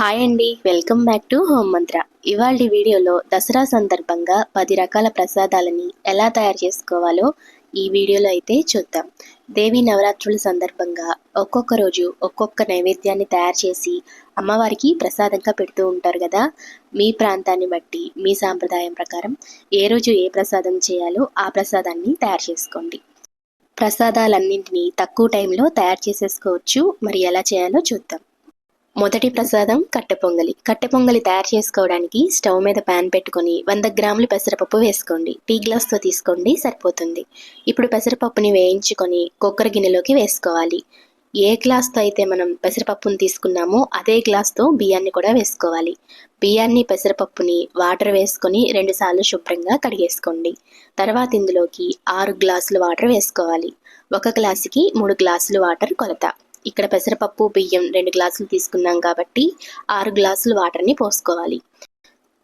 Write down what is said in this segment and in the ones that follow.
Hi అండి. Welcome back to home మంత్ర. ఇవాళ వీడియోలో దసరా సందర్భంగా పది రకాల ప్రసాదాలని ఎలా తయారు చేసుకోవాలో ఈ వీడియోలో అయితే చూద్దాం. దేవి నవరాత్రుల సందర్భంగా ఒక్కొక్క రోజు ఒక్కొక్క నైవేద్యాన్ని తయారు చేసి అమ్మవారికి ప్రసాదంగా పెడుతూ ఉంటారు కదా. మీ ప్రాంతాన్ని బట్టి మీ సాంప్రదాయం ప్రకారం ఏ రోజు ఏ ప్రసాదం చేయాలో ఆ ప్రసాదాన్ని తయారు చేసుకోండి. ప్రసాదాలన్నింటినీ తక్కువ టైంలో తయారు చేసేసుకోవచ్చు. మరి ఎలా చేయాలో చూద్దాం. మొదటి ప్రసాదం కట్టె పొంగలి. కట్టె పొంగలి తయారు చేసుకోవడానికి స్టవ్ మీద ప్యాన్ పెట్టుకొని వంద గ్రాములు పెసరపప్పు వేసుకోండి. టీ గ్లాస్తో తీసుకోండి సరిపోతుంది. ఇప్పుడు పెసరపప్పుని వేయించుకొని కుక్కర్ గిన్నెలోకి వేసుకోవాలి. ఏ గ్లాస్తో అయితే మనం పెసరపప్పుని తీసుకున్నామో అదే గ్లాస్తో బియ్యాన్ని కూడా వేసుకోవాలి. బియ్యాన్ని పెసరపప్పుని వాటర్ వేసుకొని రెండుసార్లు శుభ్రంగా కడిగేసుకోండి. తర్వాత ఇందులోకి ఆరు గ్లాసులు వాటర్ వేసుకోవాలి. ఒక గ్లాసుకి మూడు గ్లాసులు వాటర్ కొలత ఇక్కడ పెసరపప్పు బియ్యం రెండు గ్లాసులు తీసుకున్నాం కాబట్టి ఆరు గ్లాసులు వాటర్ని పోసుకోవాలి.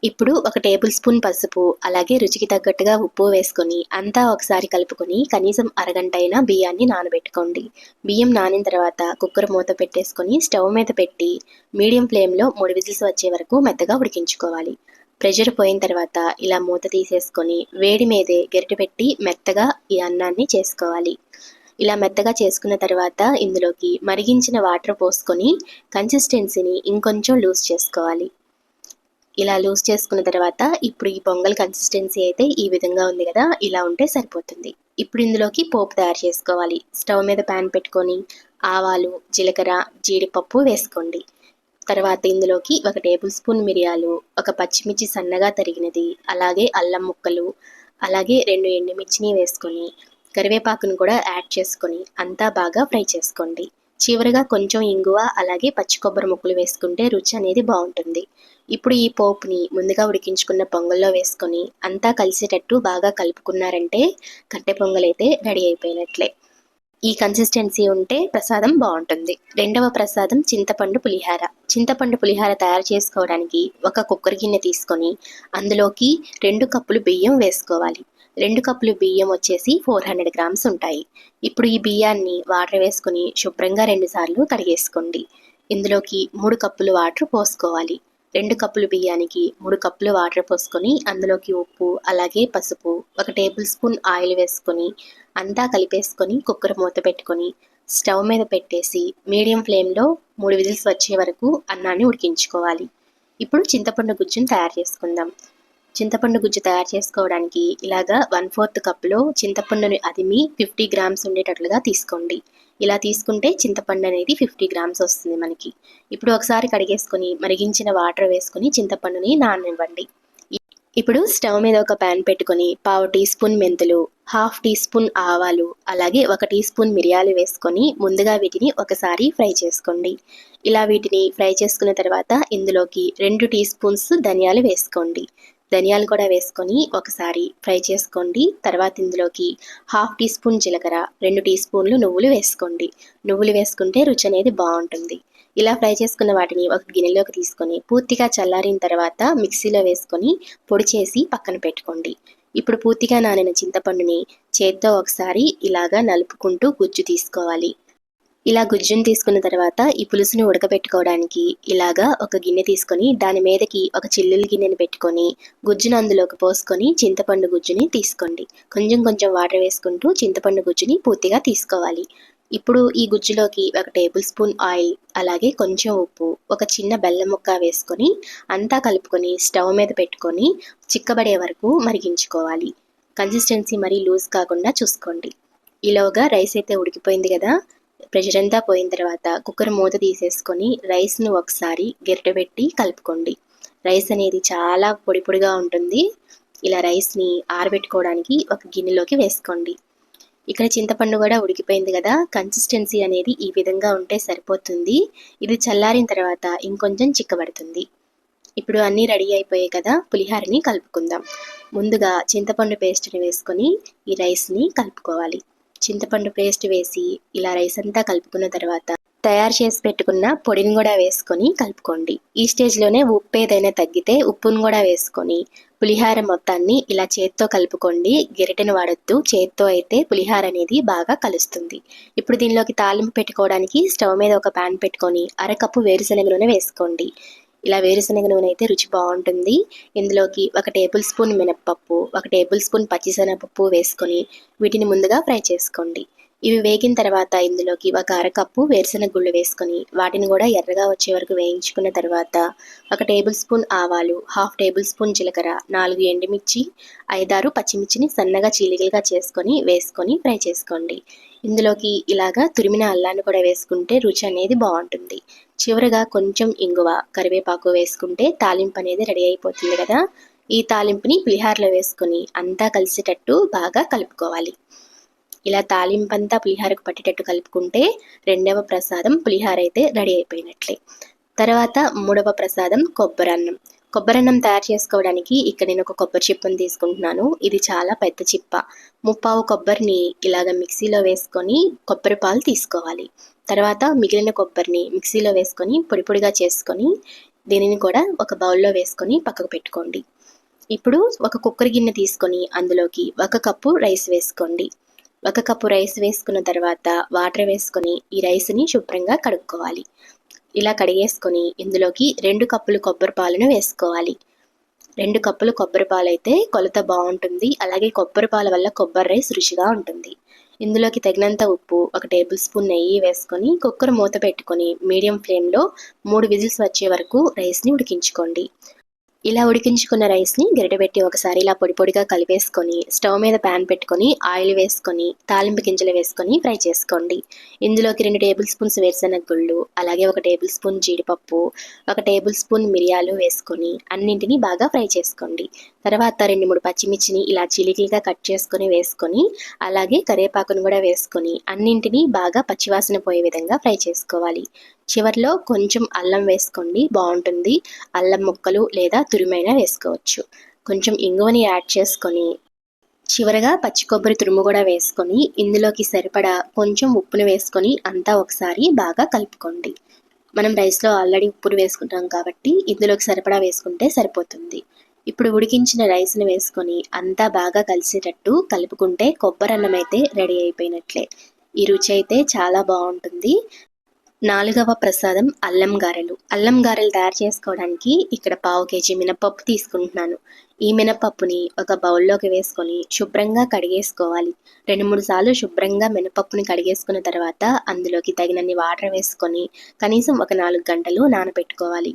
ఇప్పుడు ఒక టేబుల్ స్పూన్ పసుపు అలాగే రుచికి తగ్గట్టుగా ఉప్పు వేసుకొని అంతా ఒకసారి కలుపుకొని కనీసం అరగంట అయినా బియ్యాన్ని నానబెట్టుకోండి. బియ్యం నానిన తర్వాత కుక్కర్ మూత పెట్టేసుకొని స్టవ్ మీద పెట్టి మీడియం ఫ్లేమ్లో మూడు విజిల్స్ వచ్చే వరకు మెత్తగా ఉడికించుకోవాలి. ప్రెషర్ పోయిన తర్వాత ఇలా మూత తీసేసుకొని వేడి మీదే గరిటె పెట్టి మెత్తగా ఈ అన్నాన్ని చేసుకోవాలి. ఇలా మెత్తగా చేసుకున్న తర్వాత ఇందులోకి మరిగించిన వాటర్ పోసుకొని కన్సిస్టెన్సీని ఇంకొంచెం లూజ్ చేసుకోవాలి. ఇలా లూజ్ చేసుకున్న తర్వాత ఇప్పుడు ఈ పొంగల్ కన్సిస్టెన్సీ అయితే ఈ విధంగా ఉంది కదా ఇలా ఉంటే సరిపోతుంది. ఇప్పుడు ఇందులోకి పోపు తయారు చేసుకోవాలి. స్టవ్ మీద ప్యాన్ పెట్టుకొని ఆవాలు జీలకర్ర జీడిపప్పు వేసుకోండి. తర్వాత ఇందులోకి ఒక టేబుల్ స్పూన్ మిరియాలు ఒక పచ్చిమిర్చి సన్నగా తరిగినది అలాగే అల్లం ముక్కలు అలాగే రెండు ఎండుమిర్చిని వేసుకొని కరివేపాకును కూడా యాడ్ చేసుకొని అంతా బాగా ఫ్రై చేసుకోండి. చివరిగా కొంచెం ఇంగువ అలాగే పచ్చి కొబ్బరి ముక్కలు వేసుకుంటే రుచి అనేది బాగుంటుంది. ఇప్పుడు ఈ పోపుని ముందుగా ఉడికించుకున్న పొంగల్లో వేసుకొని అంతా కలిసేటట్టు బాగా కలుపుకున్నారంటే కట్టె పొంగలైతే రెడీ అయిపోయినట్లే. ఈ కన్సిస్టెన్సీ ఉంటే ప్రసాదం బాగుంటుంది. రెండవ ప్రసాదం చింతపండు పులిహార. చింతపండు పులిహార తయారు చేసుకోవడానికి ఒక కుక్కర్ గిన్నె తీసుకొని అందులోకి రెండు కప్పులు బియ్యం వేసుకోవాలి. రెండు కప్పులు బియ్యం వచ్చేసి ఫోర్ హండ్రెడ్ గ్రామ్స్ ఉంటాయి. ఇప్పుడు ఈ బియ్యాన్ని వాటర్ వేసుకొని శుభ్రంగా రెండుసార్లు కడిగేసుకోండి. ఇందులోకి మూడు కప్పులు వాటర్ పోసుకోవాలి. రెండు కప్పులు బియ్యానికి మూడు కప్పులు వాటర్ పోసుకొని అందులోకి ఉప్పు అలాగే పసుపు ఒక టేబుల్ స్పూన్ ఆయిల్ వేసుకొని అంతా కలిపేసుకొని కుక్కర్ మూత పెట్టుకొని స్టవ్ మీద పెట్టేసి మీడియం ఫ్లేమ్లో మూడు విజిల్స్ వచ్చే వరకు అన్నాన్ని ఉడికించుకోవాలి. ఇప్పుడు చింతపండు గుజ్జును తయారు చేసుకుందాం. చింతపండు గుజ్జు తయారు చేసుకోవడానికి ఇలాగా వన్ ఫోర్త్ కప్లో చింతపండుని అదిమి ఫిఫ్టీ గ్రామ్స్ ఉండేటట్లుగా తీసుకోండి. ఇలా తీసుకుంటే చింతపండు అనేది ఫిఫ్టీ గ్రామ్స్ వస్తుంది మనకి. ఇప్పుడు ఒకసారి కడిగేసుకొని మరిగించిన వాటర్ వేసుకొని చింతపండుని నాననివ్వండి. ఇప్పుడు స్టవ్ మీద ఒక ప్యాన్ పెట్టుకొని పావు టీ స్పూన్ మెంతులు హాఫ్ టీ స్పూన్ ఆవాలు అలాగే ఒక టీ స్పూన్ మిరియాలు వేసుకొని ముందుగా వీటిని ఒకసారి ఫ్రై చేసుకోండి. ఇలా వీటిని ఫ్రై చేసుకున్న తర్వాత ఇందులోకి రెండు టీ స్పూన్స్ ధనియాలు వేసుకోండి. ధనియాలు కూడా వేసుకొని ఒకసారి ఫ్రై చేసుకోండి. తర్వాత ఇందులోకి హాఫ్ టీ స్పూన్ జీలకర్ర రెండు టీ స్పూన్లు నువ్వులు వేసుకోండి. నువ్వులు వేసుకుంటే రుచి అనేది బాగుంటుంది. ఇలా ఫ్రై చేసుకున్న వాటిని ఒక గిన్నెలోకి తీసుకొని పూర్తిగా చల్లారిన తర్వాత మిక్సీలో వేసుకొని పొడి చేసి పక్కన పెట్టుకోండి. ఇప్పుడు పూర్తిగా నానిన చింతపండుని చేత్తో ఒకసారి ఇలాగా నలుపుకుంటూ గుజ్జు తీసుకోవాలి. ఇలా గుజ్జును తీసుకున్న తర్వాత ఈ పులుసుని ఉడకబెట్టుకోవడానికి ఇలాగా ఒక గిన్నె తీసుకొని దాని మీదకి ఒక చిల్లుల గిన్నెని పెట్టుకొని గుజ్జును అందులోకి పోసుకొని చింతపండు గుజ్జుని తీసుకోండి. కొంచెం కొంచెం వాటర్ వేసుకుంటూ చింతపండు గుజ్జుని పూర్తిగా తీసుకోవాలి. ఇప్పుడు ఈ గుజ్జులోకి ఒక టేబుల్ స్పూన్ ఆయిల్ అలాగే కొంచెం ఉప్పు ఒక చిన్న బెల్లం ముక్క వేసుకొని అంతా కలుపుకొని స్టవ్ మీద పెట్టుకొని చిక్కబడే వరకు మరిగించుకోవాలి. కన్సిస్టెన్సీ మరీ లూజ్ కాకుండా చూసుకోండి. ఈలోగా రైస్ అయితే ఉడికిపోయింది కదా ప్రెషర్ అంతా పోయిన తర్వాత కుక్కర్ మూత తీసేసుకొని రైస్ను ఒకసారి గిరటబెట్టి కలుపుకోండి. రైస్ అనేది చాలా పొడి పొడిగా ఉంటుంది. ఇలా రైస్ని ఆరబెట్టుకోవడానికి ఒక గిన్నెలోకి వేసుకోండి. ఇక్కడ చింతపండు కూడా ఉడికిపోయింది కదా కన్సిస్టెన్సీ అనేది ఈ విధంగా ఉంటే సరిపోతుంది. ఇది చల్లారిన తర్వాత ఇంకొంచెం చిక్కబడుతుంది. ఇప్పుడు అన్నీ రెడీ అయిపోయాయి కదా పులిహారని కలుపుకుందాం. ముందుగా చింతపండు పేస్ట్ని వేసుకొని ఈ రైస్ని కలుపుకోవాలి. చింతపండు పేస్ట్ వేసి ఇలా రైస్ అంతా కలుపుకున్న తర్వాత తయారు చేసి పెట్టుకున్న పొడిని కూడా వేసుకొని కలుపుకోండి. ఈ స్టేజ్లోనే ఉప్పు ఏదైనా తగ్గితే ఉప్పును కూడా వేసుకొని పులిహార మొత్తాన్ని ఇలా చేత్తో కలుపుకోండి. గిరిటను వాడొద్దు. చేత్తో అయితే పులిహార అనేది బాగా కలుస్తుంది. ఇప్పుడు దీనిలోకి తాలింపు పెట్టుకోవడానికి స్టవ్ మీద ఒక ప్యాన్ పెట్టుకొని అరకప్పు వేరుశనగ నూనె వేసుకోండి. ఇలా వేరుశనగ నూనె అయితే రుచి బాగుంటుంది. ఇందులోకి ఒక టేబుల్ స్పూన్ మినప్పప్పు ఒక టేబుల్ స్పూన్ పచ్చిశనగపప్పు వేసుకొని వీటిని ముందుగా ఫ్రై చేసుకోండి. ఇవి వేగిన తర్వాత ఇందులోకి ఒక అరకప్పు వేరుశనగ గుళ్ళు వేసుకొని వాటిని కూడా ఎర్రగా వచ్చే వరకు వేయించుకున్న తర్వాత ఒక టేబుల్ స్పూన్ ఆవాలు హాఫ్ టేబుల్ స్పూన్ జీలకర్ర నాలుగు ఎండుమిర్చి ఐదారు పచ్చిమిర్చిని సన్నగా చీలికలుగా చేసుకొని వేసుకొని ఫ్రై చేసుకోండి. ఇందులోకి ఇలాగా తురిమిన అల్లాన్ని కూడా వేసుకుంటే రుచి అనేది బాగుంటుంది. చివరగా కొంచెం ఇంగువ కరివేపాకు వేసుకుంటే తాలింపు అనేది రెడీ అయిపోతుంది కదా. ఈ తాలింపుని పులిహారలో వేసుకొని అంతా కలిసేటట్టు బాగా కలుపుకోవాలి. ఇలా తాలింపంతా పులిహారకు పట్టేటట్టు కలుపుకుంటే రెండవ ప్రసాదం పులిహార అయితే రెడీ అయిపోయినట్లే. తర్వాత మూడవ ప్రసాదం కొబ్బరన్నం కొబ్బరన్నం తయారు చేసుకోవడానికి ఇక్కడ నేను ఒక కొబ్బరి చిప్పను తీసుకుంటున్నాను. ఇది చాలా పెద్ద చిప్ప. ముప్పావు కొబ్బరిని ఇలాగ మిక్సీలో వేసుకొని కొబ్బరి పాలు తీసుకోవాలి. తర్వాత మిగిలిన కొబ్బరిని మిక్సీలో వేసుకొని పొడి పొడిగా చేసుకొని దీనిని కూడా ఒక బౌల్లో వేసుకొని పక్కకు పెట్టుకోండి. ఇప్పుడు ఒక కుక్కర్ గిన్నె తీసుకొని అందులోకి ఒక కప్పు రైస్ వేసుకోండి. ఒక కప్పు రైస్ వేసుకున్న తర్వాత వాటర్ వేసుకొని ఈ రైస్ని శుభ్రంగా కడుక్కోవాలి. ఇలా కడిగేసుకొని ఇందులోకి రెండు కప్పులు కొబ్బరి పాలను వేసుకోవాలి. రెండు కప్పులు కొబ్బరి పాలు అయితే కొలత బాగుంటుంది. అలాగే కొబ్బరి పాల వల్ల కొబ్బరి రైస్ రుచిగా ఉంటుంది. ఇందులోకి తగినంత ఉప్పు ఒక టేబుల్ స్పూన్ నెయ్యి వేసుకొని కుక్కర్ మూత పెట్టుకొని మీడియం ఫ్లేమ్లో మూడు విజిల్స్ వచ్చే వరకు రైస్ని ఉడికించుకోండి. ఇలా ఉడికించుకున్న రైస్ని గరిటెబెట్టి ఒకసారి ఇలా పొడి పొడిగా కలిపేసుకొని స్టవ్ మీద ప్యాన్ పెట్టుకొని ఆయిల్ వేసుకొని తాలింపు గింజలు వేసుకొని ఫ్రై చేసుకోండి. ఇందులోకి రెండు టేబుల్ స్పూన్స్ వేరుశనగ గుళ్ళు అలాగే ఒక టేబుల్ స్పూన్ జీడిపప్పు ఒక టేబుల్ స్పూన్ మిరియాలు వేసుకొని అన్నింటినీ బాగా ఫ్రై చేసుకోండి. తర్వాత రెండు మూడు పచ్చిమిర్చిని ఇలా చిలికలుగా కట్ చేసుకొని వేసుకొని అలాగే కరివేపాకును కూడా వేసుకొని అన్నింటినీ బాగా పచ్చివాసన పోయే విధంగా ఫ్రై చేసుకోవాలి. చివరిలో కొంచెం అల్లం వేసుకోండి బాగుంటుంది. అల్లం ముక్కలు లేదా తురిమైనా వేసుకోవచ్చు. కొంచెం ఇంగువని యాడ్ చేసుకొని చివరగా పచ్చి కొబ్బరి తురుము కూడా వేసుకొని ఇందులోకి సరిపడా కొంచెం ఉప్పును వేసుకొని అంతా ఒకసారి బాగా కలుపుకోండి. మనం రైస్లో ఆల్రెడీ ఉప్పును వేసుకుంటాం కాబట్టి ఇందులోకి సరిపడా వేసుకుంటే సరిపోతుంది. ఇప్పుడు ఉడికించిన రైస్ని వేసుకొని అంతా బాగా కలిసేటట్టు కలుపుకుంటే కొబ్బరి అన్నం అయితే రెడీ అయిపోయినట్లే. ఈ రుచి అయితే చాలా బాగుంటుంది. నాలుగవ ప్రసాదం అల్లం గారెలు. అల్లం గారెలు తయారు చేసుకోవడానికి ఇక్కడ పావు కేజీ మినపప్పు తీసుకుంటున్నాను. ఈ మినపప్పుని ఒక బౌల్లోకి వేసుకొని శుభ్రంగా కడిగేసుకోవాలి. రెండు మూడు సార్లు శుభ్రంగా మినపప్పుని కడిగేసుకున్న తర్వాత అందులోకి తగినన్ని వాటర్ వేసుకొని కనీసం ఒక నాలుగు గంటలు నానబెట్టుకోవాలి.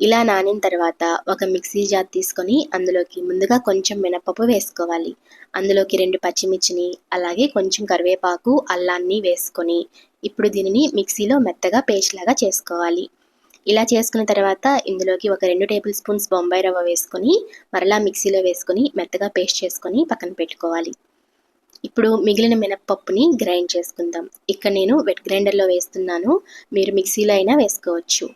ఇలా నానిన తర్వాత ఒక మిక్సీ జార్ తీసుకొని అందులోకి ముందుగా కొంచెం మినపప్పు వేసుకోవాలి. అందులోకి రెండు పచ్చిమిర్చిని అలాగే కొంచెం కరివేపాకు అల్లాన్ని వేసుకొని ఇప్పుడు దీనిని మిక్సీలో మెత్తగా పేస్ట్ లాగా చేసుకోవాలి. ఇలా చేసుకున్న తర్వాత ఇందులోకి ఒక రెండు టేబుల్ స్పూన్స్ బొంబాయి రవ్వ వేసుకొని మరలా మిక్సీలో వేసుకొని మెత్తగా పేస్ట్ చేసుకొని పక్కన పెట్టుకోవాలి. ఇప్పుడు మిగిలిన మినప్పప్పుని గ్రైండ్ చేసుకుందాం. ఇక్కడ నేను వెట్ గ్రైండర్లో వేస్తున్నాను. మీరు మిక్సీలో అయినా వేసుకోవచ్చు.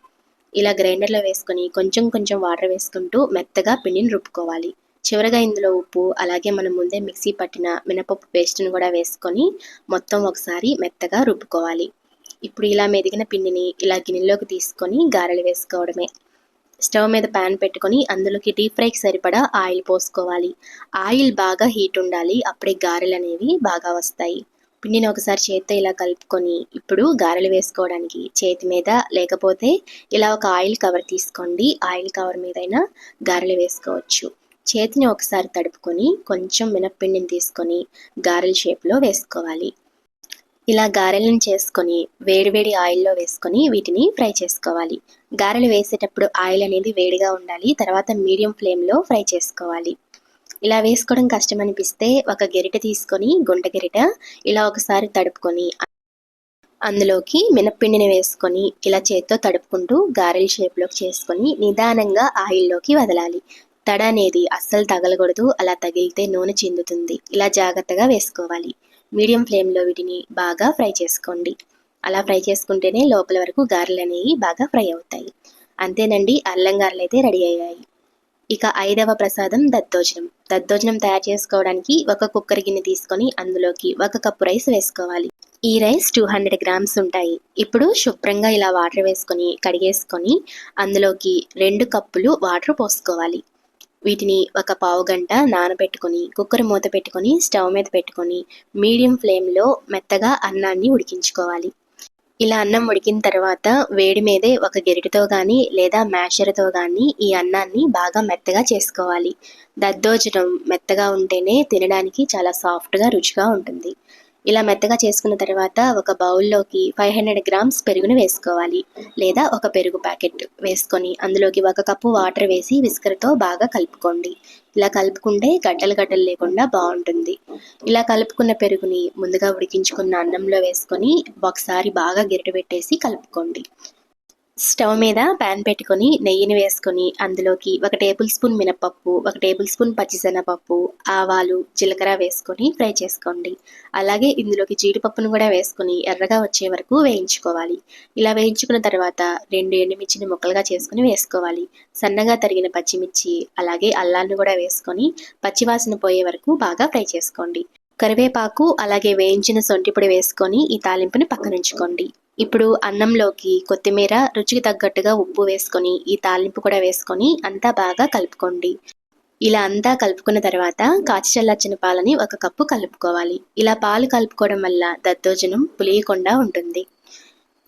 ఇలా గ్రైండర్లో వేసుకొని కొంచెం కొంచెం వాటర్ వేసుకుంటూ మెత్తగా పిండిని రుబ్బుకోవాలి. చివరగా ఇందులో ఉప్పు అలాగే మనం ముందే మిక్సీ పట్టిన మినపప్పు పేస్ట్ని కూడా వేసుకొని మొత్తం ఒకసారి మెత్తగా రుబ్బుకోవాలి. ఇప్పుడు ఇలా మెదిగిన పిండిని ఇలా గిన్నెలోకి తీసుకొని గారెలు వేసుకోవడమే. స్టవ్ మీద ప్యాన్ పెట్టుకొని అందులోకి డీప్ ఫ్రైకి సరిపడా ఆయిల్ పోసుకోవాలి. ఆయిల్ బాగా హీట్ ఉండాలి అప్పుడే గారెలు అనేవి బాగా వస్తాయి. పిండిని ఒకసారి చేతితో ఇలా కలుపుకొని ఇప్పుడు గారెలు వేసుకోవడానికి చేతి మీద లేకపోతే ఇలా ఒక ఆయిల్ కవర్ తీసుకోండి. ఆయిల్ కవర్ మీదైనా గారెలు వేసుకోవచ్చు. చేతిని ఒకసారి తడుపుకొని కొంచెం మినప్పిండిని తీసుకొని గారెల షేప్లో వేసుకోవాలి. ఇలా గారెలను చేసుకొని వేడివేడి ఆయిల్లో వేసుకొని వీటిని ఫ్రై చేసుకోవాలి. గారెలు వేసేటప్పుడు ఆయిల్ అనేది వేడిగా ఉండాలి. తర్వాత మీడియం ఫ్లేమ్లో ఫ్రై చేసుకోవాలి. ఇలా వేసుకోవడం కష్టం అనిపిస్తే ఒక గెరిట తీసుకొని గుంట గెరిట ఇలా ఒకసారి తడుపుకొని అందులోకి మినప్పిండిని వేసుకొని ఇలా చేత్తో తడుపుకుంటూ గారెల షేప్లోకి చేసుకొని నిదానంగా ఆయిల్లోకి వదలాలి. తడ అనేది అస్సలు తగలకూడదు అలా తగిలితే నూనె చిందుతుంది. ఇలా జాగ్రత్తగా వేసుకోవాలి. మీడియం ఫ్లేమ్లో వీటిని బాగా ఫ్రై చేసుకోండి. అలా ఫ్రై చేసుకుంటేనే లోపల వరకు గారెలు అనేవి బాగా ఫ్రై అవుతాయి. అంతేనండి అల్లం గారెలు అయితే రెడీ అయ్యాయి. ఇక ఐదవ ప్రసాదం దద్దోజనం. దద్దోజనం తయారు చేసుకోవడానికి ఒక కుక్కర్ గిన్నె తీసుకొని అందులోకి ఒక కప్పు రైస్ వేసుకోవాలి. ఈ రైస్ టూ హండ్రెడ్ గ్రామ్స్ ఉంటాయి. ఇప్పుడు శుభ్రంగా ఇలా వాటర్ వేసుకొని కడిగేసుకొని అందులోకి రెండు కప్పులు వాటర్ పోసుకోవాలి. వీటిని ఒక పావు గంట నానబెట్టుకొని కుక్కర్ మూత పెట్టుకొని స్టవ్ మీద పెట్టుకొని మీడియం ఫ్లేమ్లో మెత్తగా అన్నాన్ని ఉడికించుకోవాలి. ఇలా అన్నం ఉడికిన తర్వాత వేడి మీదే ఒక గెరిటితో కానీ లేదా మ్యాషర్తో కానీ ఈ అన్నాన్ని బాగా మెత్తగా చేసుకోవాలి. దద్దోజనం మెత్తగా ఉంటేనే తినడానికి చాలా సాఫ్ట్గా రుచిగా ఉంటుంది. ఇలా మెత్తగా చేసుకున్న తర్వాత ఒక బౌల్లోకి ఫైవ్ హండ్రెడ్ గ్రామ్స్ పెరుగును వేసుకోవాలి. లేదా ఒక పెరుగు ప్యాకెట్ వేసుకొని అందులోకి ఒక కప్పు వాటర్ వేసి విస్కర్తో బాగా కలుపుకోండి. ఇలా కలుపుకుంటే గడ్డలు గడ్డలు లేకుండా బాగుంటుంది. ఇలా కలుపుకున్న పెరుగుని ముందుగా ఉడికించుకున్న అన్నంలో వేసుకొని ఒకసారి బాగా గిరిట పెట్టేసి కలుపుకోండి. స్టవ్ మీద ప్యాన్ పెట్టుకొని నెయ్యిని వేసుకొని అందులోకి ఒక టేబుల్ స్పూన్ మినపప్పు ఒక టేబుల్ స్పూన్ పచ్చిశనగపప్పు ఆవాలు జీలకర్ర వేసుకొని ఫ్రై చేసుకోండి. అలాగే ఇందులోకి జీడిపప్పును కూడా వేసుకొని ఎర్రగా వచ్చే వరకు వేయించుకోవాలి. ఇలా వేయించుకున్న తర్వాత రెండు ఎండుమిర్చిని ముక్కలుగా చేసుకుని వేసుకోవాలి. సన్నగా తరిగిన పచ్చిమిర్చి అలాగే అల్లాన్ని కూడా వేసుకొని పచ్చివాసన పోయే వరకు బాగా ఫ్రై చేసుకోండి. కరివేపాకు అలాగే వేయించిన సొంటిపొడి వేసుకొని ఈ తాలింపుని పక్కనుంచుకోండి. ఇప్పుడు అన్నంలోకి కొత్తిమీర రుచికి తగ్గట్టుగా ఉప్పు వేసుకొని ఈ తాలింపు కూడా వేసుకొని అంతా బాగా కలుపుకోండి. ఇలా అంతా కలుపుకున్న తర్వాత కాచి చల్లార్చిన పాలని ఒక కప్పు కలుపుకోవాలి. ఇలా పాలు కలుపుకోవడం వల్ల దద్దోజనం పులియకుండా ఉంటుంది.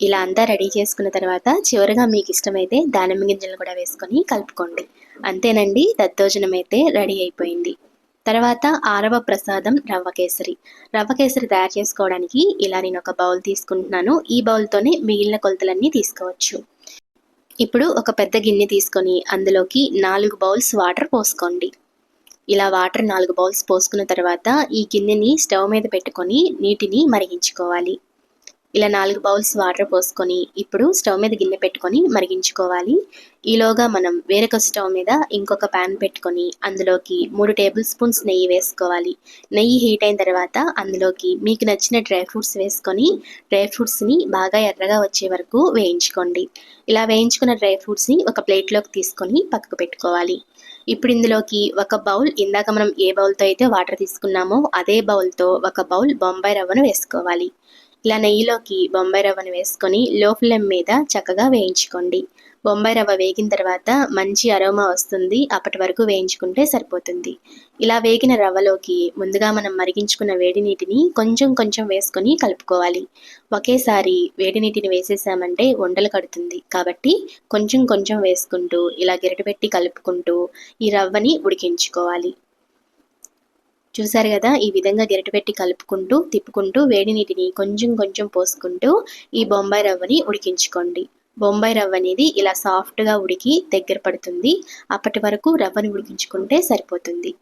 ఇలా అంతా రెడీ చేసుకున్న తర్వాత చివరిగా మీకు ఇష్టమైతే దానిమ్మ గింజలు కూడా వేసుకొని కలుపుకోండి. అంతేనండి దద్దోజనం అయితే రెడీ అయిపోయింది. తర్వాత ఆరవ ప్రసాదం రవ్వ కేసరి రవ్వ కేసరి తయారు చేసుకోవడానికి ఇలా నేను ఒక బౌల్ తీసుకుంటున్నాను. ఈ బౌల్తోనే మిగిలిన కొలతలన్నీ తీసుకోవచ్చు. ఇప్పుడు ఒక పెద్ద గిన్నె తీసుకొని అందులోకి నాలుగు బౌల్స్ వాటర్ పోసుకోండి. ఇలా వాటర్ నాలుగు బౌల్స్ పోసుకున్న తర్వాత ఈ గిన్నెని స్టవ్ మీద పెట్టుకొని నీటిని మరిగించుకోవాలి. ఇలా నాలుగు బౌల్స్ వాటర్ పోసుకొని ఇప్పుడు స్టవ్ మీద గిన్నె పెట్టుకొని మరిగించుకోవాలి. ఈలోగా మనం వేరొక స్టవ్ మీద ఇంకొక ప్యాన్ పెట్టుకొని అందులోకి మూడు టేబుల్ స్పూన్స్ నెయ్యి వేసుకోవాలి. నెయ్యి హీట్ అయిన తర్వాత అందులోకి మీకు నచ్చిన డ్రై ఫ్రూట్స్ వేసుకొని డ్రై ఫ్రూట్స్ని బాగా ఎర్రగా వచ్చే వరకు వేయించుకోండి. ఇలా వేయించుకున్న డ్రై ఫ్రూట్స్ని ఒక ప్లేట్లోకి తీసుకొని పక్కకు పెట్టుకోవాలి. ఇప్పుడు ఇందులోకి ఒక బౌల్ ఇందాక మనం ఏ బౌల్తో అయితే వాటర్ తీసుకున్నామో అదే బౌల్తో ఒక బౌల్ బొంబాయి రవ్వను వేసుకోవాలి. ఇలా నెయ్యిలోకి బొంబాయి రవ్వను వేసుకొని లో ఫ్లేమ్ మీద చక్కగా వేయించుకోండి. బొంబాయి రవ్వ వేగిన తర్వాత మంచి అరోమా వస్తుంది. అప్పటి వరకు వేయించుకుంటే సరిపోతుంది. ఇలా వేగిన రవ్వలోకి ముందుగా మనం మరిగించుకున్న వేడి నీటిని కొంచెం కొంచెం వేసుకొని కలుపుకోవాలి. ఒకేసారి వేడి నీటిని వేసేసామంటే వండలు కడుతుంది. కాబట్టి కొంచెం కొంచెం వేసుకుంటూ ఇలా గిరటపెట్టి కలుపుకుంటూ ఈ రవ్వని ఉడికించుకోవాలి. చూసారు కదా? ఈ విధంగా గెరటి పెట్టి కలుపుకుంటూ తిప్పుకుంటూ వేడి నీటిని కొంచెం కొంచెం పోసుకుంటూ ఈ బొంబాయి రవ్వని ఉడికించుకోండి. బొంబాయి రవ్వ అనేది ఇలా సాఫ్ట్గా ఉడికి దగ్గర పడుతుంది. అప్పటి వరకు రవ్వను ఉడికించుకుంటే సరిపోతుంది.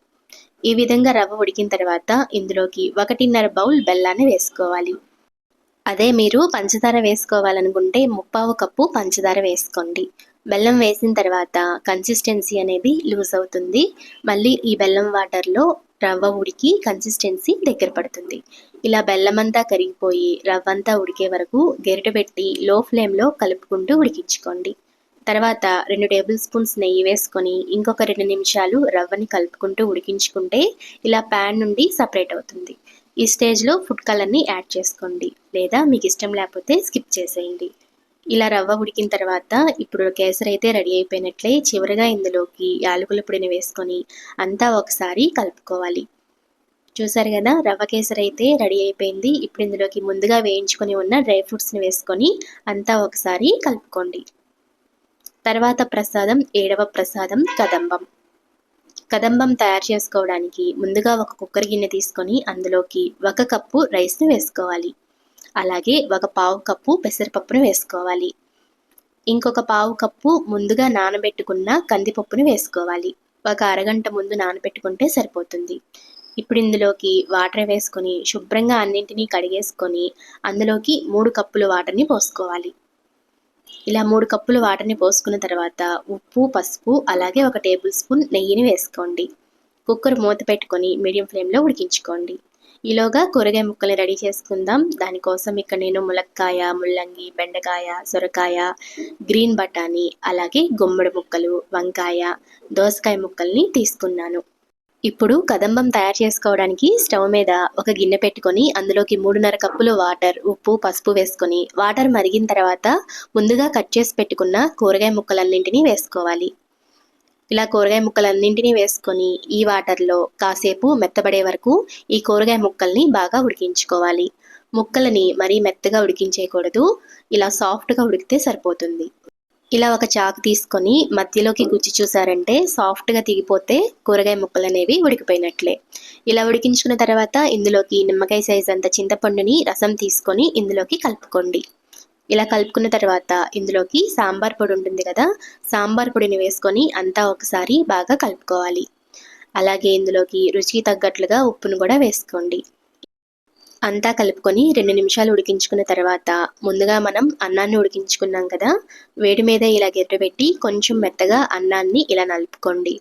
ఈ విధంగా రవ్వ ఉడికిన తర్వాత ఇందులోకి ఒకటిన్నర బౌల్ బెల్లాన్ని వేసుకోవాలి. అదే మీరు పంచదార వేసుకోవాలనుకుంటే ముప్పావు కప్పు పంచదార వేసుకోండి. బెల్లం వేసిన తర్వాత కన్సిస్టెన్సీ అనేది లూజ్ అవుతుంది. మళ్ళీ ఈ బెల్లం వాటర్లో రవ్వ ఉడికి కన్సిస్టెన్సీ దగ్గర పడుతుంది. ఇలా బెల్లం అంతా కరిగిపోయి రవ్వ అంతా ఉడికే వరకు గెరిట పెట్టి లో ఫ్లేమ్లో కలుపుకుంటూ ఉడికించుకోండి. తర్వాత రెండు టేబుల్ స్పూన్స్ నెయ్యి వేసుకొని ఇంకొక రెండు నిమిషాలు రవ్వని కలుపుకుంటూ ఉడికించుకుంటే ఇలా ప్యాన్ నుండి సపరేట్ అవుతుంది. ఈ స్టేజ్లో ఫుడ్ కలర్ని యాడ్ చేసుకోండి లేదా మీకు ఇష్టం లేకపోతే స్కిప్ చేసేయండి. ఇలా రవ్వ ఉడికిన తర్వాత ఇప్పుడు కేసరి అయితే రెడీ అయిపోయినట్లే చివరిగా ఇందులోకి యాలకుల పొడిని వేసుకొని అంతా ఒకసారి కలుపుకోవాలి. చూసారు కదా రవ్వ కేసరి అయితే రెడీ అయిపోయింది. ఇప్పుడు ఇందులోకి ముందుగా వేయించుకొని ఉన్న డ్రై ఫ్రూట్స్ని వేసుకొని అంతా ఒకసారి కలుపుకోండి. తర్వాత ప్రసాదం ఏడవ ప్రసాదం కదంబం. కదంబం తయారు చేసుకోవడానికి ముందుగా ఒక కుక్కర్ గిన్నె తీసుకొని అందులోకి ఒక కప్పు రైస్ని వేసుకోవాలి. అలాగే ఒక పావు కప్పు పెసరపప్పును వేసుకోవాలి. ఇంకొక పావు కప్పు ముందుగా నానబెట్టుకున్న కందిపప్పును వేసుకోవాలి. ఒక అరగంట ముందు నానబెట్టుకుంటే సరిపోతుంది. ఇప్పుడు ఇందులోకి వాటర్ వేసుకొని శుభ్రంగా అన్నింటినీ కడిగేసుకొని అందులోకి మూడు కప్పులు వాటర్ని పోసుకోవాలి. ఇలా మూడు కప్పులు వాటర్ని పోసుకున్న తర్వాత ఉప్పు పసుపు అలాగే ఒక టేబుల్ స్పూన్ నెయ్యిని వేసుకోండి. కుక్కర్ మూత పెట్టుకొని మీడియం ఫ్లేమ్లో ఉడికించుకోండి. ఈలోగా కూరగాయ ముక్కల్ని రెడీ చేసుకుందాం. దానికోసం ఇక్కడ నేను ములక్కాయ ముల్లంగి బెండకాయ సొరకాయ గ్రీన్ బఠానీ అలాగే గుమ్మడి ముక్కలు వంకాయ దోసకాయ ముక్కల్ని తీసుకున్నాను. ఇప్పుడు కదంబం తయారు చేసుకోవడానికి స్టవ్ మీద ఒక గిన్నె పెట్టుకొని అందులోకి మూడున్నర కప్పులు వాటర్ ఉప్పు పసుపు వేసుకొని వాటర్ మరిగిన తర్వాత ముందుగా కట్ చేసి పెట్టుకున్న కూరగాయ ముక్కలన్నింటినీ వేసుకోవాలి. ఇలా కూరగాయ ముక్కలన్నింటినీ వేసుకొని ఈ వాటర్లో కాసేపు మెత్తబడే వరకు ఈ కూరగాయ ముక్కల్ని బాగా ఉడికించుకోవాలి. ముక్కలని మరీ మెత్తగా ఉడికించేయకూడదు. ఇలా సాఫ్ట్గా ఉడికితే సరిపోతుంది. ఇలా ఒక చాకు తీసుకొని మధ్యలోకి గుచ్చి చూసారంటే సాఫ్ట్గా తిగిపోతే కూరగాయ ముక్కలు అనేవి ఉడికిపోయినట్లే. ఇలా ఉడికించుకున్న తర్వాత ఇందులోకి నిమ్మకాయ సైజ్ అంత చింతపండుని రసం తీసుకొని ఇందులోకి కలుపుకోండి. ఇలా కలుపుకున్న తర్వాత ఇందులోకి సాంబార్ పొడి ఉంటుంది కదా సాంబార్ పొడిని వేసుకొని అంతా ఒకసారి బాగా కలుపుకోవాలి. అలాగే ఇందులోకి రుచికి తగ్గట్లుగా ఉప్పును కూడా వేసుకోండి. అంతా కలుపుకొని రెండు నిమిషాలు ఉడికించుకున్న తర్వాత ముందుగా మనం అన్నాన్ని ఉడికించుకున్నాం కదా వేడి మీద ఇలా గెర్రబెట్టి కొంచెం మెత్తగా అన్నాన్ని ఇలా నలుపుకోండి.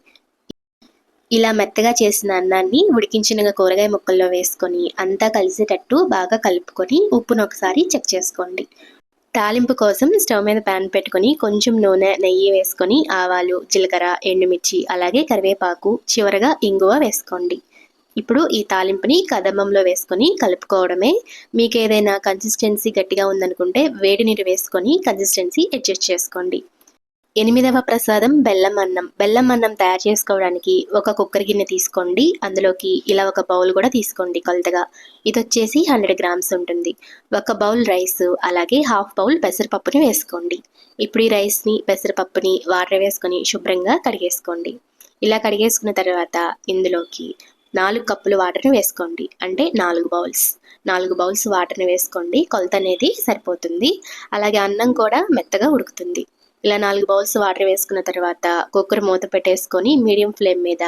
ఇలా మెత్తగా చేసిన అన్నాన్ని ఉడికించిన కూరగాయ ముక్కల్లో వేసుకొని అంతా కలిసేటట్టు బాగా కలుపుకొని ఉప్పును ఒకసారి చెక్ చేసుకోండి. తాలింపు కోసం స్టవ్ మీద ప్యాన్ పెట్టుకొని కొంచెం నూనె నెయ్యి వేసుకొని ఆవాలు జీలకర్ర ఎండుమిర్చి అలాగే కరివేపాకు చివరగా ఇంగువ వేసుకోండి. ఇప్పుడు ఈ తాలింపుని కదమ్మంలో వేసుకొని కలుపుకోవడమే. మీకు ఏదైనా కన్సిస్టెన్సీ గట్టిగా ఉందనుకుంటే వేడి నీరు వేసుకొని కన్సిస్టెన్సీ అడ్జస్ట్ చేసుకోండి. ఎనిమిదవ ప్రసాదం బెల్లం అన్నం. బెల్లం అన్నం తయారు చేసుకోవడానికి ఒక కుక్కర్ గిన్నె తీసుకోండి. అందులోకి ఇలా ఒక బౌల్ కూడా తీసుకోండి కొలతగా. ఇది వచ్చేసి హండ్రెడ్ గ్రామ్స్ ఉంటుంది. ఒక బౌల్ రైస్ అలాగే హాఫ్ బౌల్ పెసరపప్పుని వేసుకోండి. ఇప్పుడు ఈ రైస్ని పెసరపప్పుని వాటర్ వేసుకొని శుభ్రంగా కడిగేసుకోండి. ఇలా కడిగేసుకున్న తర్వాత ఇందులోకి నాలుగు కప్పులు వాటర్ని వేసుకోండి. అంటే నాలుగు బౌల్స్. నాలుగు బౌల్స్ వాటర్ని వేసుకోండి. కొలత అనేది సరిపోతుంది. అలాగే అన్నం కూడా మెత్తగా ఉడుకుతుంది. ఇలా నాలుగు బౌల్స్ వాటర్ వేసుకున్న తర్వాత కుక్కర్ మూత పెట్టేసుకొని మీడియం ఫ్లేమ్ మీద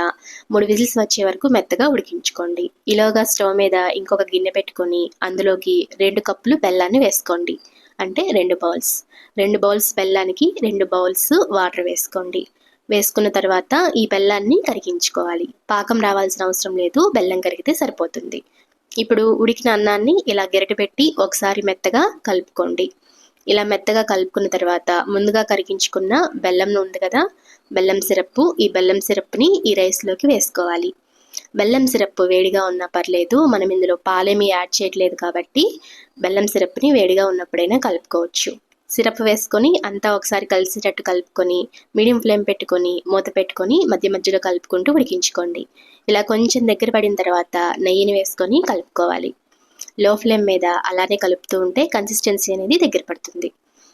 మూడు విజిల్స్ వచ్చే వరకు మెత్తగా ఉడికించుకోండి. ఇలాగా స్టవ్ మీద ఇంకొక గిన్నె పెట్టుకొని అందులోకి రెండు కప్పులు బెల్లాన్ని వేసుకోండి. అంటే రెండు బౌల్స్. రెండు బౌల్స్ బెల్లానికి రెండు బౌల్స్ వాటర్ వేసుకోండి. వేసుకున్న తర్వాత ఈ బెల్లాన్ని కరిగించుకోవాలి. పాకం రావాల్సిన అవసరం లేదు. బెల్లం కరిగితే సరిపోతుంది. ఇప్పుడు ఉడికిన అన్నాన్ని ఇలా గెరటి పెట్టి ఒకసారి మెత్తగా కలుపుకోండి. ఇలా మెత్తగా కలుపుకున్న తర్వాత ముందుగా కరిగించుకున్న బెల్లం ఉంది కదా బెల్లం సిరప్ ఈ బెల్లం సిరప్ని ఈ రైస్లోకి వేసుకోవాలి. బెల్లం సిరప్ వేడిగా ఉన్నా పర్లేదు మనం ఇందులో పాలేమీ యాడ్ చేయట్లేదు కాబట్టి బెల్లం సిరప్ని వేడిగా ఉన్నప్పుడైనా కలుపుకోవచ్చు. సిరప్ వేసుకొని అంతా ఒకసారి కలిసేటట్టు కలుపుకొని మీడియం ఫ్లేమ్ పెట్టుకొని మూత పెట్టుకొని మధ్య మధ్యలో కలుపుకుంటూ ఉడికించుకోండి. ఇలా కొంచెం దగ్గర పడిన తర్వాత నెయ్యిని వేసుకొని కలుపుకోవాలి. లో ఫ్లేమ్ మీద అలానే కలుపుతూ ఉంటే కన్సిస్టెన్సీ అనేది దగ్గర పడుతుంది.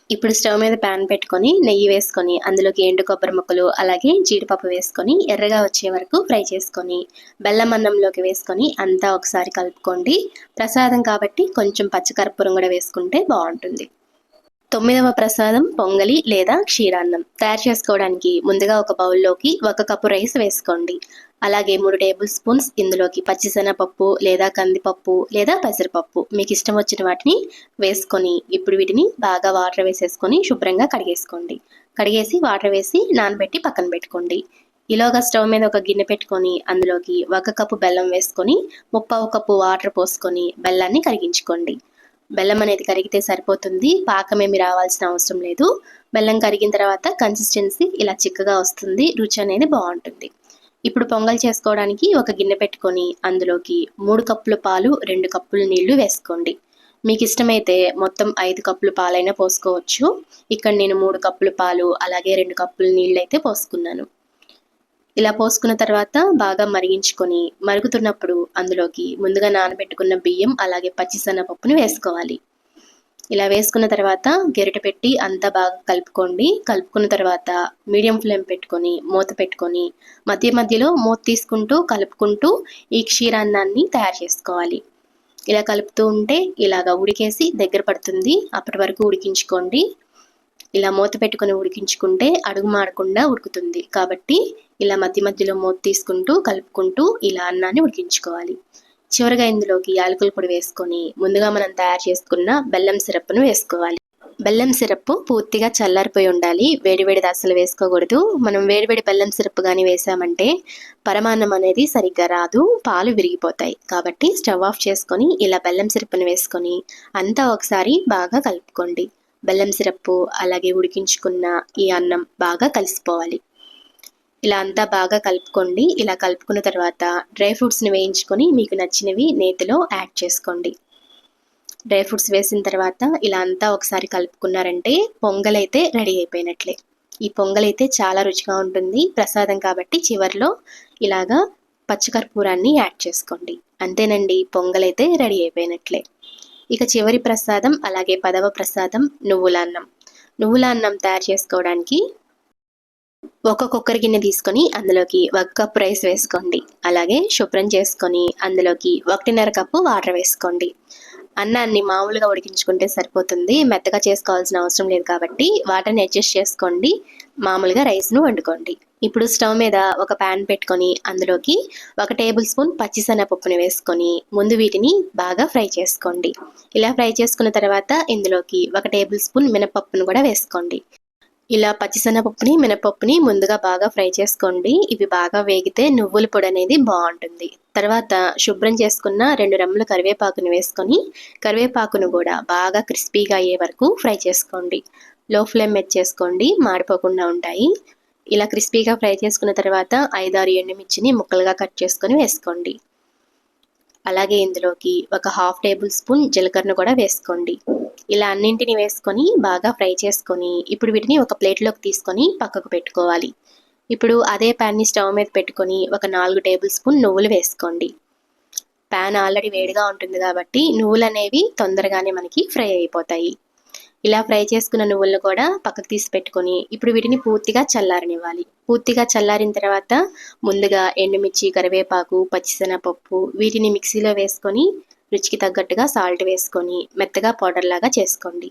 ఇప్పుడు స్టవ్ మీద ప్యాన్ పెట్టుకొని నెయ్యి వేసుకొని అందులోకి ఎండు కొబ్బరి ముక్కలు అలాగే జీడిపప్పు వేసుకొని ఎర్రగా వచ్చే వరకు ఫ్రై చేసుకొని బెల్లం అన్నంలోకి వేసుకొని అంతా ఒకసారి కలుపుకోండి. ప్రసాదం కాబట్టి కొంచెం పచ్చకర్పూరం కూడా వేసుకుంటే బాగుంటుంది. తొమ్మిదవ ప్రసాదం పొంగలి లేదా క్షీరాన్నం. తయారు చేసుకోవడానికి ముందుగా ఒక బౌల్లోకి ఒక కప్పు రైస్ వేసుకోండి. అలాగే మూడు టేబుల్ స్పూన్స్ ఇందులోకి పచ్చిశనగపప్పు లేదా కందిపప్పు లేదా పెసరపప్పు. మీకు ఇష్టం వచ్చిన వాటిని వేసుకొని ఇప్పుడు వీటిని బాగా వాటర్ వేసేసుకొని శుభ్రంగా కడిగేసుకోండి. కడిగేసి వాటర్ వేసి నానబెట్టి పక్కన పెట్టుకోండి. ఇలాగా స్టవ్ మీద ఒక గిన్నె పెట్టుకొని అందులోకి ఒక కప్పు బెల్లం వేసుకొని ముప్పావు కప్పు వాటర్ పోసుకొని బెల్లాన్ని కరిగించుకోండి. బెల్లం అనేది కరిగితే సరిపోతుంది. పాకం ఏమి రావాల్సిన అవసరం లేదు. బెల్లం కరిగిన తర్వాత కన్సిస్టెన్సీ ఇలా చిక్కగా వస్తుంది. రుచి అనేది బాగుంటుంది. ఇప్పుడు పొంగల్ చేసుకోవడానికి ఒక గిన్నె పెట్టుకొని అందులోకి మూడు కప్పుల పాలు రెండు కప్పులు నీళ్ళు వేసుకోండి. మీకు ఇష్టమైతే మొత్తం ఐదు కప్పులు పాలైనా పోసుకోవచ్చు. ఇక్కడ నేను మూడు కప్పుల పాలు అలాగే రెండు కప్పులు నీళ్ళు అయితే పోసుకున్నాను. ఇలా పోసుకున్న తర్వాత బాగా మరిగించుకొని మరుగుతున్నప్పుడు అందులోకి ముందుగా నానబెట్టుకున్న బియ్యం అలాగే పచ్చిసన్నపప్పుని వేసుకోవాలి. ఇలా వేసుకున్న తర్వాత గెరిట పెట్టి అంతా బాగా కలుపుకోండి. కలుపుకున్న తర్వాత మీడియం ఫ్లేమ్ పెట్టుకొని మూత పెట్టుకొని మధ్య మధ్యలో మూత తీసుకుంటూ కలుపుకుంటూ ఈ క్షీరాన్నాన్ని తయారు చేసుకోవాలి. ఇలా కలుపుతూ ఉంటే ఇలాగా ఉడికేసి దగ్గర పడుతుంది. అప్పటి వరకు ఉడికించుకోండి. ఇలా మూత పెట్టుకొని ఉడికించుకుంటే అడుగు మాడకుండా ఉడుకుతుంది. కాబట్టి ఇలా మధ్య మధ్యలో మూత తీసుకుంటూ కలుపుకుంటూ ఇలా అన్నాన్ని ఉడికించుకోవాలి. చివరిగా ఇందులోకి యాలకుల పొడి వేసుకొని ముందుగా మనం తయారు చేసుకున్న బెల్లం సిరప్ను వేసుకోవాలి. బెల్లం సిరప్ పూర్తిగా చల్లారిపోయి ఉండాలి. వేడివేడిది అసలు వేసుకోకూడదు. మనం వేడివేడి బెల్లం సిరప్ కానీ వేసామంటే పరమాన్నం అనేది సరిగ్గా రాదు పాలు విరిగిపోతాయి. కాబట్టి స్టవ్ ఆఫ్ చేసుకొని ఇలా బెల్లం సిరప్ను వేసుకొని అంతా ఒకసారి బాగా కలుపుకోండి. బెల్లం సిరప్ అలాగే ఉడికించుకున్న ఈ అన్నం బాగా కలిసిపోవాలి. ఇలా అంతా బాగా కలుపుకోండి. ఇలా కలుపుకున్న తర్వాత డ్రై ఫ్రూట్స్ని వేయించుకొని మీకు నచ్చినవి నేతిలో యాడ్ చేసుకోండి. డ్రై ఫ్రూట్స్ వేసిన తర్వాత ఇలా అంతా ఒకసారి కలుపుకున్నారంటే పొంగల్ అయితే రెడీ అయిపోయినట్లే. ఈ పొంగల్ అయితే చాలా రుచిగా ఉంటుంది. ప్రసాదం కాబట్టి చివరిలో ఇలాగా పచ్చకర్పూరాన్ని యాడ్ చేసుకోండి. అంతేనండి పొంగల్ అయితే రెడీ అయిపోయినట్లే. ఇక చివరి ప్రసాదం అలాగే పదవ ప్రసాదం నువ్వుల అన్నం. నువ్వుల అన్నం తయారు చేసుకోవడానికి ఒక కుక్కర్ గిన్నె తీసుకొని అందులోకి ఒక కప్పు రైస్ వేసుకోండి. అలాగే శుభ్రం చేసుకొని అందులోకి ఒకటిన్నర కప్పు వాటర్ వేసుకోండి. అన్నాన్ని మామూలుగా ఉడికించుకుంటే సరిపోతుంది. మెత్తగా చేసుకోవాల్సిన అవసరం లేదు కాబట్టి వాటర్ని అడ్జస్ట్ చేసుకోండి. మామూలుగా రైస్ను వండుకోండి. ఇప్పుడు స్టవ్ మీద ఒక ప్యాన్ పెట్టుకొని అందులోకి ఒక టేబుల్ స్పూన్ పచ్చిశనగపప్పుని వేసుకొని ముందు వీటిని బాగా ఫ్రై చేసుకోండి. ఇలా ఫ్రై చేసుకున్న తర్వాత ఇందులోకి ఒక టేబుల్ స్పూన్ మినపప్పును కూడా వేసుకోండి. ఇలా పచ్చిశనగపప్పుని మినపప్పుని ముందుగా బాగా ఫ్రై చేసుకోండి. ఇవి బాగా వేగితే నువ్వుల పొడి అనేది బాగుంటుంది. తర్వాత శుభ్రం చేసుకున్న రెండు రెమ్మల కరివేపాకుని వేసుకొని కరివేపాకును కూడా బాగా క్రిస్పీగా అయ్యే వరకు ఫ్రై చేసుకోండి. లో ఫ్లేమ్ మెచ్ చేసుకోండి. మాడిపోకుండా ఉంటాయి. ఇలా క్రిస్పీగా ఫ్రై చేసుకున్న తర్వాత ఐదారు ఎండుమిర్చిని ముక్కలుగా కట్ చేసుకొని వేసుకోండి. అలాగే ఇందులోకి ఒక హాఫ్ టేబుల్ స్పూన్ జీలకర్రను కూడా వేసుకోండి. ఇలా అన్నింటిని వేసుకొని బాగా ఫ్రై చేసుకొని ఇప్పుడు వీటిని ఒక ప్లేట్లోకి తీసుకొని పక్కకు పెట్టుకోవాలి. ఇప్పుడు అదే ప్యాన్ని స్టవ్ మీద పెట్టుకొని ఒక నాలుగు టేబుల్ స్పూన్ నువ్వులు వేసుకోండి. ప్యాన్ ఆల్రెడీ వేడిగా ఉంటుంది కాబట్టి నువ్వులు అనేవి తొందరగానే మనకి ఫ్రై అయిపోతాయి. ఇలా ఫ్రై చేసుకున్న నువ్వులను కూడా పక్కకు తీసి పెట్టుకొని ఇప్పుడు వీటిని పూర్తిగా చల్లారనివ్వాలి. పూర్తిగా చల్లారిన తర్వాత ముందుగా ఎండుమిర్చి కరివేపాకు పచ్చిశనగపప్పు వీటిని మిక్సీలో వేసుకొని రుచికి తగ్గట్టుగా సాల్ట్ వేసుకొని మెత్తగా పౌడర్ లాగా చేసుకోండి.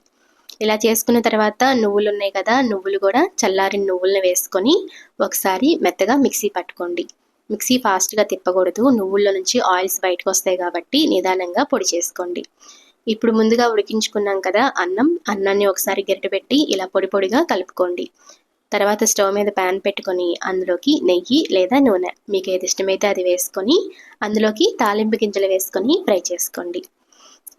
ఇలా చేసుకున్న తర్వాత నువ్వులు ఉన్నాయి కదా నువ్వులు కూడా చల్లారిన నువ్వులను వేసుకొని ఒకసారి మెత్తగా మిక్సీ పట్టుకోండి. మిక్సీ ఫాస్ట్గా తిప్పకూడదు నువ్వుల్లో నుంచి ఆయిల్స్ బయటకు వస్తాయి కాబట్టి నిదానంగా పొడి చేసుకోండి. ఇప్పుడు ముందుగా ఉడికించుకున్నాం కదా అన్నం అన్నాన్ని ఒకసారి గరిట పెట్టి ఇలా పొడి పొడిగా కలుపుకోండి. తర్వాత స్టవ్ మీద ప్యాన్ పెట్టుకొని అందులోకి నెయ్యి లేదా నూనె. మీకు ఏది ఇష్టమైతే అది వేసుకొని అందులోకి తాలింపు గింజలు వేసుకొని ఫ్రై చేసుకోండి.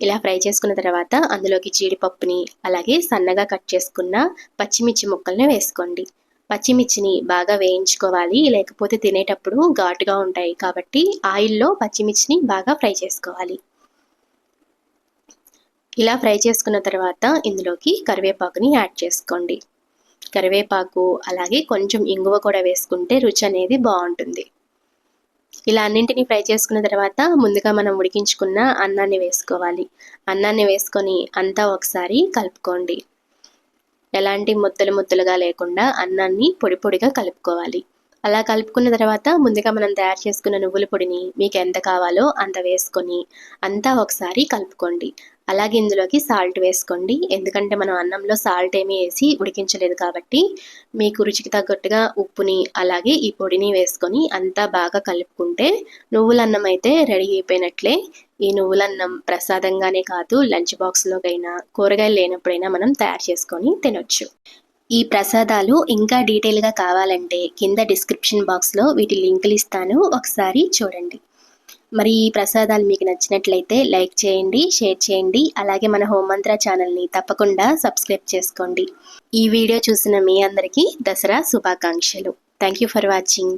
ఇలా ఫ్రై చేసుకున్న తర్వాత అందులోకి జీడిపప్పుని అలాగే సన్నగా కట్ చేసుకున్న పచ్చిమిర్చి ముక్కల్ని వేసుకోండి. పచ్చిమిర్చిని బాగా వేయించుకోవాలి. లేకపోతే తినేటప్పుడు ఘాటుగా ఉంటాయి కాబట్టి ఆయిల్లో పచ్చిమిర్చిని బాగా ఫ్రై చేసుకోవాలి. ఇలా ఫ్రై చేసుకున్న తర్వాత ఇందులోకి కరివేపాకుని యాడ్ చేసుకోండి. కరివేపాకు అలాగే కొంచెం ఇంగువ కూడా వేసుకుంటే రుచి అనేది బాగుంటుంది. ఇలా అన్నింటినీ ఫ్రై చేసుకున్న తర్వాత ముందుగా మనం ఉడికించుకున్న అన్నాన్ని వేసుకోవాలి. అన్నాన్ని వేసుకొని అంతా ఒకసారి కలుపుకోండి. ఎలాంటి ముద్దలు ముద్దలుగా లేకుండా అన్నాన్ని పొడి పొడిగా కలుపుకోవాలి. అలా కలుపుకున్న తర్వాత ముందుగా మనం తయారు చేసుకున్న నువ్వుల పొడిని మీకు ఎంత కావాలో అంత వేసుకొని అంతా ఒకసారి కలుపుకోండి. అలాగే ఇందులోకి సాల్ట్ వేసుకోండి. ఎందుకంటే మనం అన్నంలో సాల్ట్ ఏమీ వేసి ఉడికించలేదు కాబట్టి మీకు రుచికి తగ్గట్టుగా ఉప్పుని అలాగే ఈ పొడిని వేసుకొని అంతా బాగా కలుపుకుంటే నువ్వులన్నం అయితే రెడీ అయిపోయినట్లే. ఈ నువ్వులన్నం ప్రసాదంగానే కాదు లంచ్ బాక్స్లోకైనా కూరగాయలు లేనప్పుడైనా మనం తయారు చేసుకొని తినొచ్చు. ఈ ప్రసాదాలు ఇంకా డీటెయిల్గా కావాలంటే కింద డిస్క్రిప్షన్ బాక్స్లో వీటి లింకులు ఇస్తాను. ఒకసారి చూడండి. మరి ఈ ప్రసాదాలు మీకు నచ్చినట్లయితే లైక్ చేయండి షేర్ చేయండి అలాగే మన హోమంత్ర ఛానల్ని తప్పకుండా సబ్స్క్రైబ్ చేసుకోండి. ఈ వీడియో చూసిన మీ అందరికీ దసరా శుభాకాంక్షలు. Thank you for watching.